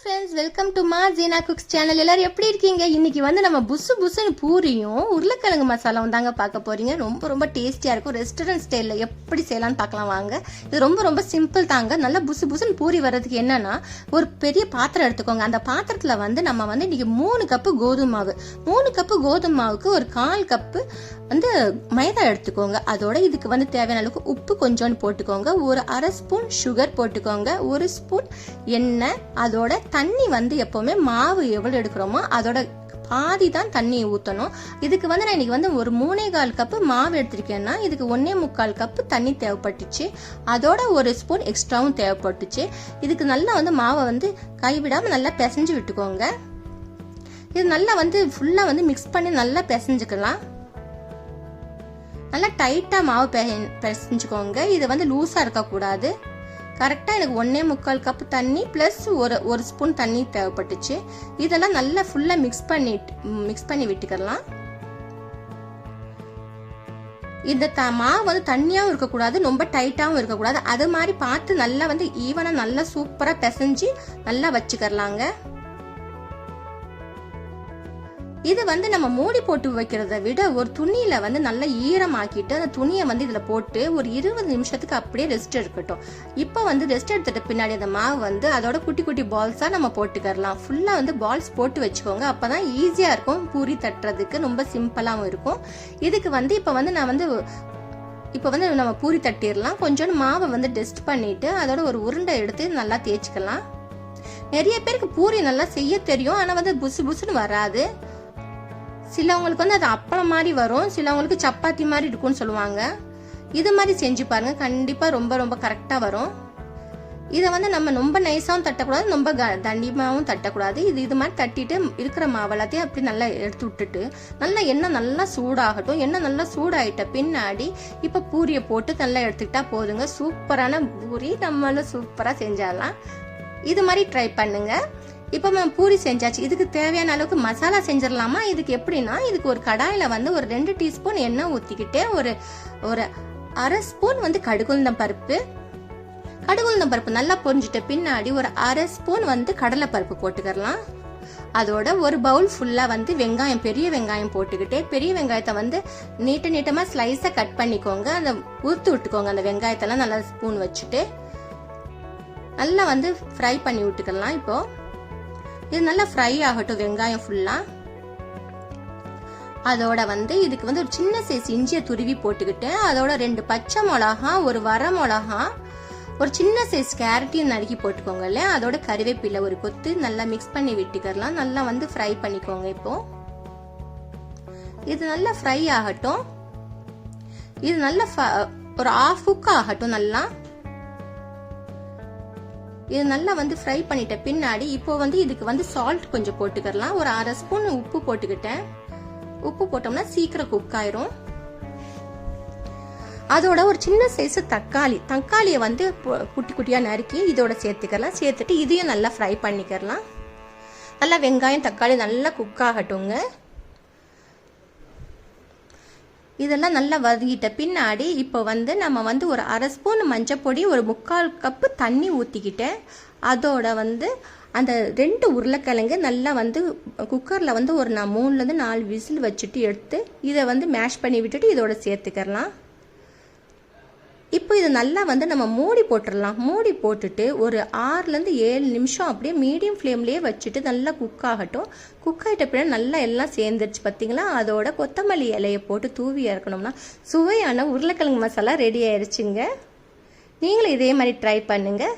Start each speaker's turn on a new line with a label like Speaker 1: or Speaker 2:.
Speaker 1: Friends welcome to மா Jeena cooks channel எல்லாரும் எப்படி இருக்கீங்க? இன்னைக்கு வந்து நம்ம புசு புசுன்னு பூரியும் உருளைக்கிழங்கு மசாலாவும் தாங்க பார்க்க போறீங்க. ரொம்ப ரொம்ப டேஸ்டியா இருக்கும். ரெஸ்டாரண்ட் ஸ்டைலில் எப்படி செய்யலாம்னு பார்க்கலாம் வாங்க. இது ரொம்ப ரொம்ப சிம்பிள் தாங்க. நல்லா புசு புசுன்னு பூரி வர்றதுக்கு என்னன்னா ஒரு பெரிய பாத்திரம் எடுத்துக்கோங்க. அந்த பாத்திரத்துல வந்து நம்ம வந்து இன்னைக்கு மூணு கப்பு கோதுமை மாவு. மூணு கப்பு கோதுமை மாவுக்கு ஒரு கால் கப்பு வந்து மைதா எடுத்துக்கோங்க. அதோட இதுக்கு வந்து தேவையான அளவுக்கு உப்பு கொஞ்சோண்டு போட்டுக்கோங்க. ஒரு அரை ஸ்பூன் சுகர் போட்டுக்கோங்க. ஒரு ஸ்பூன் எண்ணெய் அதோட தண்ணி வந்து எப்போவுமே மாவு எவ்வளோ எடுக்கிறோமோ அதோட பாதி தான் தண்ணியை ஊற்றணும் இதுக்கு வந்து நான் இன்னைக்கு வந்து ஒரு மூணே கால் கப்பு மாவு எடுத்திருக்கேன்னா இதுக்கு ஒன்றே முக்கால் கப்பு தண்ணி தேவைப்பட்டுச்சு. அதோட ஒரு ஸ்பூன் எக்ஸ்ட்ராவும் தேவைப்பட்டுச்சு. இதுக்கு நல்லா வந்து மாவை வந்து கைவிடாமல் நல்லா பிசைஞ்சு விட்டுக்கோங்க. இது நல்லா வந்து ஃபுல்லாக வந்து மிக்ஸ் பண்ணி நல்லா பிசைஞ்சுக்கலாம். நல்லா டைட்டாக மாவு பெ- பிசைஞ்சுக்கோங்க. இது வந்து லூஸாக இருக்கக்கூடாது. கரெக்டாக எனக்கு ஒன்றே முக்கால் கப் தண்ணி ப்ளஸ் ஒரு ஒரு ஸ்பூன் தண்ணி தேவைப்பட்டுச்சு. இதெல்லாம் நல்லா ஃபுல்லாக மிக்ஸ் பண்ணி மிக்ஸ் பண்ணி விட்டுக்கலாம் இந்த த மாவு வந்து தண்ணியாகவும் இருக்கக்கூடாது ரொம்ப டைட்டாகவும் இருக்கக்கூடாது. அது மாதிரி பார்த்து நல்லா வந்து ஈவனாக நல்லா சூப்பராக பிசைஞ்சு நல்லா வச்சுக்கரலாங்க இது வந்து நம்ம மூடி போட்டு வைக்கிறத விட ஒரு துணியில வந்து நல்லா ஈரமாக்கிட்டு அந்த துணியை வந்து இதுல போட்டு ஒரு இருபது நிமிஷத்துக்கு அப்படியே ரெஸ்ட் இருக்கட்டும் இப்போ வந்து ரெஸ்ட் எடுத்துட்டு பின்னாடி அந்த மாவு வந்து அதோட குட்டி குட்டி பால்ஸா நம்ம போட்டுக்கறலாம். ஃபுல்லா வந்து பால்ஸ் போட்டு வச்சுக்கோங்க. அப்பதான் ஈஸியா இருக்கும். பூரி தட்டுறதுக்கு ரொம்ப சிம்பிளாகவும் இருக்கும். இதுக்கு வந்து இப்போ வந்து நான் வந்து இப்போ வந்து நம்ம பூரி தட்டிடலாம். கொஞ்சோண்டு மாவை வந்து டெஸ்ட் பண்ணிட்டு அதோட ஒரு உருண்டை எடுத்து நல்லா தேய்ச்சிக்கலாம். நிறைய பேருக்கு பூரி நல்லா செய்ய தெரியும். ஆனால் வந்து புசு புசுன்னு வராது. சிலவங்களுக்கு வந்து அது அப்பளம் மாதிரி வரும். சிலவங்களுக்கு சப்பாத்தி மாதிரி இருக்கும்னு சொல்லுவாங்க. இது மாதிரி செஞ்சு பாருங்க. கண்டிப்பாக ரொம்ப ரொம்ப கரெக்டாக வரும். இதை வந்து நம்ம ரொம்ப நைஸாகவும் தட்டக்கூடாது ரொம்ப க தண்டிமாவும் தட்டக்கூடாது. இது இது மாதிரி தட்டிட்டு இருக்கிற மாவு எல்லாத்தையும் அப்படி நல்லா எடுத்து விட்டுட்டு நல்லா எண்ணெய் நல்லா சூடாகட்டும். எண்ணெய் நல்லா சூடாயிட்ட பின்னாடி இப்போ பூரியை போட்டு நல்லா எடுத்துக்கிட்டா போதுங்க. சூப்பரான பூரி நம்மளும் சூப்பராக செஞ்சிடலாம். இது மாதிரி ட்ரை பண்ணுங்கள் இப்போ மேம் பூரி செஞ்சாச்சு. இதுக்கு தேவையான அளவுக்கு மசாலா செஞ்சிடலாமா? இதுக்கு எப்படின்னா இதுக்கு ஒரு கடாயில் வந்து ஒரு ரெண்டு டீஸ்பூன் எண்ணெய் ஊற்றிக்கிட்டு ஒரு ஒரு அரை ஸ்பூன் வந்து கடுகுந்தம் பருப்பு. கடுகுந்தம் பருப்பு நல்லா பொரிஞ்சிட்ட பின்னாடி ஒரு அரை ஸ்பூன் வந்து கடலை பருப்பு போட்டுக்கிறலாம் அதோட ஒரு பவுல் ஃபுல்லாக வந்து வெங்காயம் பெரிய வெங்காயம் போட்டுக்கிட்டு பெரிய வெங்காயத்தை வந்து நீட்ட நீட்டமாக ஸ்லைஸாக கட் பண்ணிக்கோங்க. அந்த உறுத்து விட்டுக்கோங்க. அந்த வெங்காயத்தெல்லாம் நல்லா ஸ்பூன் வச்சுட்டு நல்லா வந்து ஃப்ரை பண்ணி விட்டுக்கலாம் இப்போது இது நல்லா ஃப்ரை ஆகட்டும் வெங்காயம் ஃபுல்லாக அதோட வந்து இதுக்கு வந்து ஒரு சின்ன சைஸ் இஞ்சியை துருவி போட்டுக்கிட்டு அதோட ரெண்டு பச்சை மிளகா ஒரு வர மிளகா ஒரு சின்ன சைஸ் கேரட்டையும் நறுக்கி போட்டுக்கோங்க இல்லையா? அதோட கருவேப்பிலை ஒரு கொத்து நல்லா மிக்ஸ் பண்ணி விட்டுக்கறலாம் நல்லா வந்து ஃப்ரை பண்ணிக்கோங்க இப்போ. இது நல்லா ஃப்ரை ஆகட்டும். இது நல்லா ஃப- ஒரு ஆஃப் குக் ஆகட்டும் நல்லா. இது நல்லா வந்து ஃப்ரை பண்ணிட்ட பின்னாடி இப்போ வந்து இதுக்கு வந்து சால்ட் கொஞ்சம் போட்டுக்கலாம் ஒரு அரை ஸ்பூன் உப்பு போட்டுக்கிட்டேன். உப்பு போட்டோம்னா சீக்கிரம் குக் ஆயிரும். அதோட ஒரு சின்ன சைஸ் தக்காளி. தக்காளியை வந்து குட்டி குட்டியாக நறுக்கி இதோட சேர்த்துக்கலாம் சேர்த்துட்டு இதையும் நல்லா ஃப்ரை பண்ணிக்கிறலாம். நல்லா வெங்காயம் தக்காளி நல்லா குக் ஆகட்டுங்க இதெல்லாம் நல்லா வதங்கிட்ட பின்னாடி இப்போ வந்து நம்ம வந்து ஒரு அரை ஸ்பூன் மஞ்சப்பொடி ஒரு முக்கால் கப்பு தண்ணி ஊற்றிக்கிட்டேன் அதோட வந்து அந்த ரெண்டு உருளைக்கிழங்கு நல்லா வந்து குக்கரில் வந்து ஒரு நான் மூணுலேருந்து நாலு விசில் வச்சுட்டு எடுத்து இதை வந்து மேஷ் பண்ணி விட்டுட்டு இதோட சேர்த்துக்கிறலாம். இப்போ இது நல்லா வந்து நம்ம மூடி போட்டுடலாம் மூடி போட்டுட்டு ஒரு ஆறுலேருந்து ஏழு நிமிஷம் அப்படியே மீடியம் ஃப்ளேம்லேயே வச்சுட்டு நல்லா குக் ஆகட்டும். குக் ஆகிட்ட பின்னாடி நல்லா எல்லாம் சேர்ந்துருச்சு பார்த்தீங்களா? அதோட கொத்தமல்லி இலையை போட்டு தூவி இறக்கணும்னா சுவையான உருளைக்கிழங்கு மசாலா ரெடி ஆயிடுச்சுங்க நீங்களும் இதே மாதிரி ட்ரை பண்ணுங்கள்